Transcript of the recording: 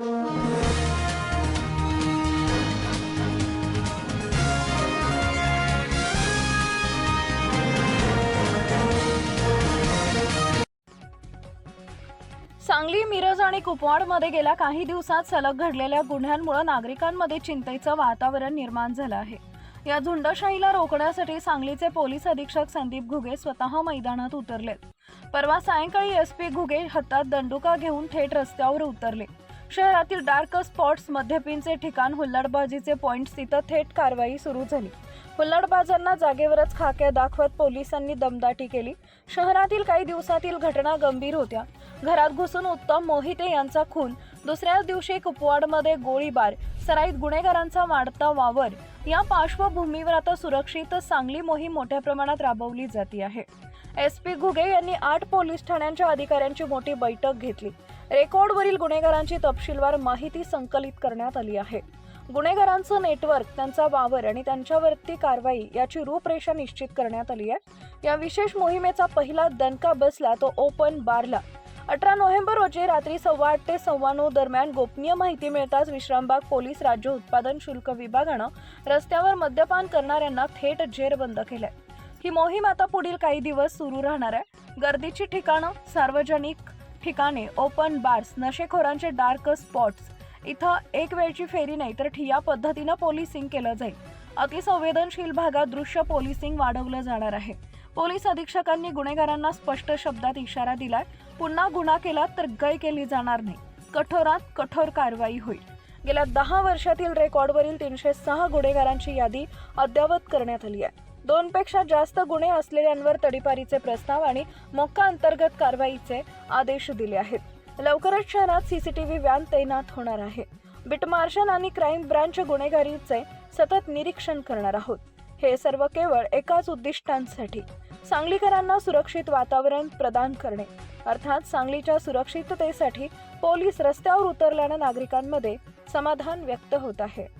सांगली मिरज आणि कुपवाडमध्ये गेल्या काही दिवसात सलग घडलेल्या गुन्ह्यांमुळे नागरिकांमध्ये चिंतेचं वातावरण निर्माण झालं आहे. या झुंडशाहीला रोखण्यासाठी सांगलीचे पोलीस अधीक्षक संदीप घुगे स्वतः मैदानात उतरलेत. परवा सायंकाळी एस पी घुगे हातात दंडुका घेऊन थेट रस्त्यावर उतरले. शहरातील डार्क स्पॉट्स मद्यपींचे ठिकाण हुल्लडबाजीचे पॉईंट्स तिथं थेट कारवाई सुरू झाली. हुल्लडबाजांना जागेवरच खाक्या दाखवत पोलिसांनी दमदाटी केली. शहरातील काही दिवसातील घटना गंभीर होत्या. घरात घुसून उत्तम मोहिते यांचा खून दुसऱ्याच दिवशी कुपवाडमध्ये गोळीबार सराईत गुन्हेगारांचा वाढता वावर या पार्श्वभूमीवर आता सुरक्षित सांगली मोहीम मोठ्या प्रमाणात राबवली जाते आहे. एस पी घुगे यांनी आठ पोलीस ठाण्यांच्या अधिकाऱ्यांची मोठी बैठक घेतली. रेकॉर्डवरील गुन्हेगारांची तपशीलवार माहिती संकलित करण्यात आली आहे. गुन्हेगारांचं नेटवर्क त्यांचा वावर आणि त्यांच्यावरती कारवाई याची रूपरेषा निश्चित करण्यात आली आहे. या विशेष मोहिमेचा पहिला दणका बसला तो ओपन बारला. अठरा नोव्हेंबर रोजी रात्री सव्वा आठ ते सव्वा नऊ दरम्यान गोपनीय माहिती मिळताच विश्रामबाग पोलीस राज्य उत्पादन शुल्क विभागानं रस्त्यावर मद्यपान करणाऱ्यांना थेट जेरबंद केलंय. ही मोहीम आता पुढील काही दिवस सुरू राहणार आहे. गर्दीची ठिकाणं सार्वजनिक ठिकाणे ओपन बार्स नशेखोरांचे डार्क स्पॉट्स. इथं एक वेळची फेरी नाही तर ठिया पद्धतीनं पोलिसिंग केलं जाईल. अतिसंवेदनशील भागात दृश्य पोलिसिंग वाढवलं जाणार आहे. पोलीस अधीक्षकांनी गुन्हेगारांना स्पष्ट शब्दात इशारा दिलाय पुन्हा गुन्हा केला तर गय केली जाणार नाही. कठोरात कठोर कारवाई होईल. गेल्या दहा वर्षातील रेकॉर्डवरील तीनशे सहा गुन्हेगारांची यादी अद्ययावत करण्यात आली आहे. दोनपेक्षा जास्त गुन्हे असलेल्यांवर तडीपारीचे प्रस्ताव आणि मोक्का अंतर्गत कारवाईचे आदेश दिले आहेत. लवकरच शहरात सीसीटीव्ही व्हॅन तैनात होणार आहे. बिट मार्शल आणि क्राईम ब्रांच गुन्हेगारीचे सतत निरीक्षण करणार आहोत. हे सर्व केवळ एकाच उद्दिष्टांसाठी. सांगलीकरांना सुरक्षित वातावरण प्रदान करणे. अर्थात सांगलीच्या सुरक्षिततेसाठी पोलीस रस्त्यावर उतरल्यानं नागरिकांमध्ये समाधान व्यक्त होत आहे.